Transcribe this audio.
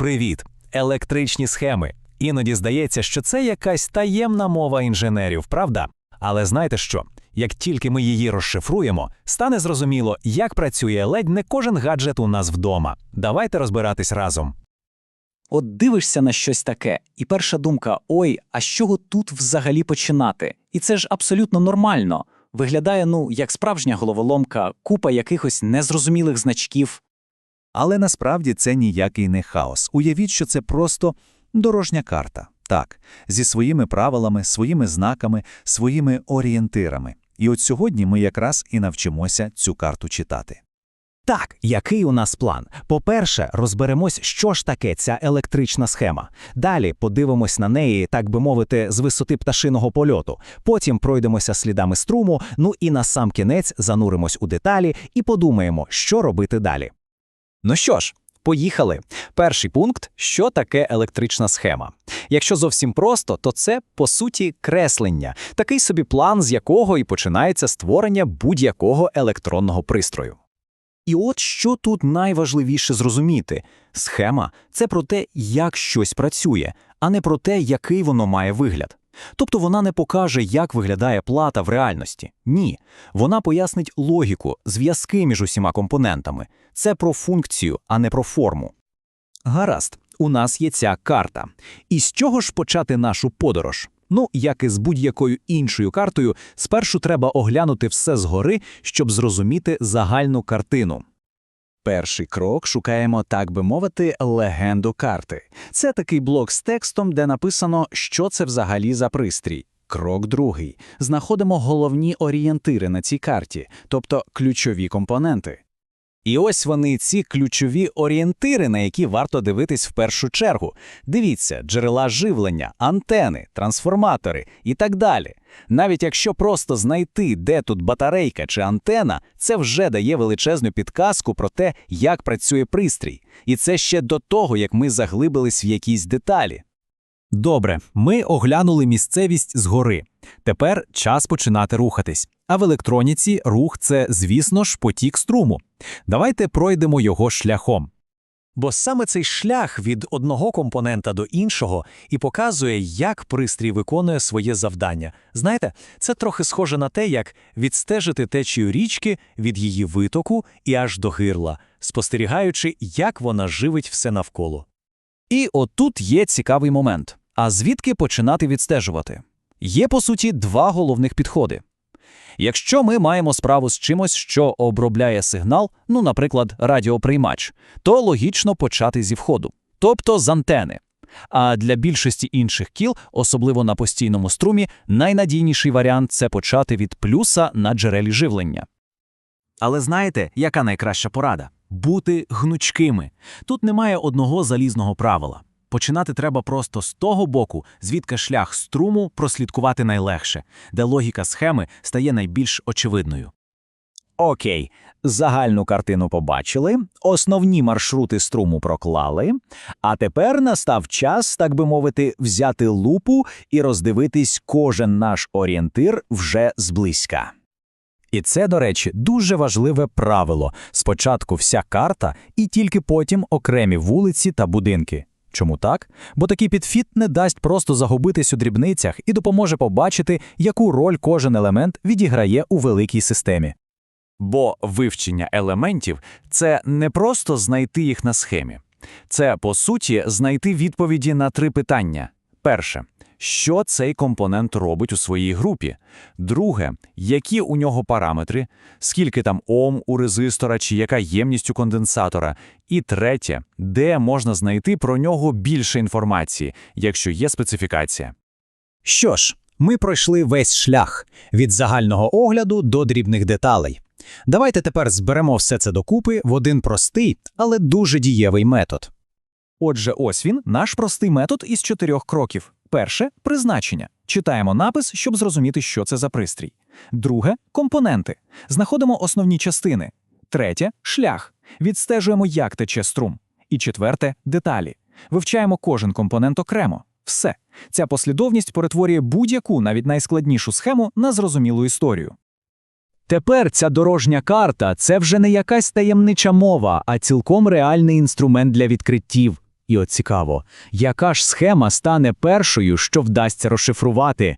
Привіт! Електричні схеми. Іноді здається, що це якась таємна мова інженерів, правда? Але знаєте що? Як тільки ми її розшифруємо, стане зрозуміло, як працює ледь не кожен гаджет у нас вдома. Давайте розбиратись разом. От дивишся на щось таке, і перша думка: ой, а з чого тут взагалі починати? І це ж абсолютно нормально. Виглядає, ну, як справжня головоломка, купа якихось незрозумілих значків. Але насправді це ніякий не хаос. Уявіть, що це просто дорожня карта. Так, зі своїми правилами, своїми знаками, своїми орієнтирами. І от сьогодні ми якраз і навчимося цю карту читати. Так, який у нас план? По-перше, розберемось, що ж таке ця електрична схема. Далі подивимось на неї, так би мовити, з висоти пташиного польоту. Потім пройдемося слідами струму. Ну і на сам кінець зануримось у деталі і подумаємо, що робити далі. Ну що ж, поїхали. Перший пункт що таке електрична схема. Якщо зовсім просто, то це по суті креслення, такий собі план, з якого і починається створення будь-якого електронного пристрою. І от що тут найважливіше зрозуміти: схема це про те, як щось працює, а не про те, який воно має вигляд. Тобто вона не покаже, як виглядає плата в реальності. Ні, вона пояснить логіку, зв'язки між усіма компонентами. Це про функцію, а не про форму. Гаразд, у нас є ця карта. І з чого ж почати нашу подорож? Ну, як і з будь-якою іншою картою, спершу треба оглянути все згори, щоб зрозуміти загальну картину. Перший крок шукаємо, так би мовити, легенду карти. Це такий блок з текстом, де написано, що це взагалі за пристрій. Крок другий. Знаходимо головні орієнтири на цій карті, тобто ключові компоненти. І ось вони, ці ключові орієнтири, на які варто дивитись в першу чергу. Дивіться, джерела живлення, антени, трансформатори і так далі. Навіть якщо просто знайти, де тут батарейка чи антена, це вже дає величезну підказку про те, як працює пристрій. І це ще до того, як ми заглибились в якісь деталі. Добре, ми оглянули місцевість згори. Тепер час починати рухатись. А в електроніці рух це, звісно ж, потік струму. Давайте пройдемо його шляхом. Бо саме цей шлях від одного компонента до іншого і показує, як пристрій виконує своє завдання. Знаєте, це трохи схоже на те, як відстежити течію річки від її витоку і аж до гирла, спостерігаючи, як вона живить все навколо. І отут є цікавий момент. А звідки починати відстежувати? Є, по суті, два головних підходи. Якщо ми маємо справу з чимось, що обробляє сигнал, ну, наприклад, радіоприймач, то логічно почати зі входу, тобто з антени. А для більшості інших кіл, особливо на постійному струмі, найнадійніший варіант це почати від плюса на джерелі живлення. Але знаєте, яка найкраща порада? Бути гнучкими. Тут немає одного залізного правила. Починати треба просто з того боку, звідки шлях струму прослідкувати найлегше, де логіка схеми стає найбільш очевидною. Окей, загальну картину побачили, основні маршрути струму проклали, а тепер настав час, так би мовити, взяти лупу і роздивитись кожен наш орієнтир вже зблизька. І це, до речі, дуже важливе правило спочатку вся карта і тільки потім окремі вулиці та будинки. Чому так? Бо такий підфіт не дасть просто загубитись у дрібницях і допоможе побачити, яку роль кожен елемент відіграє у великій системі. Бо вивчення елементів це не просто знайти їх на схемі, це, по суті, знайти відповіді на три питання. Перше, що цей компонент робить у своїй групі. Друге, які у нього параметри, скільки там ом у резистора чи яка ємність у конденсатора. І третє, де можна знайти про нього більше інформації, якщо є специфікація. Що ж, ми пройшли весь шлях від загального огляду до дрібних деталей. Давайте тепер зберемо все це докупи в один простий, але дуже дієвий метод. Отже, ось він, наш простий метод із чотирьох кроків. Перше призначення. Читаємо напис, щоб зрозуміти, що це за пристрій. Друге компоненти. Знаходимо основні частини. Третє шлях. Відстежуємо, як тече струм. І четверте деталі. Вивчаємо кожен компонент окремо. Все. Ця послідовність перетворює будь-яку, навіть найскладнішу схему на зрозумілу історію. Тепер ця дорожня карта це вже не якась таємнича мова, а цілком реальний інструмент для відкриттів. І от цікаво, яка ж схема стане першою, що вдасться розшифрувати?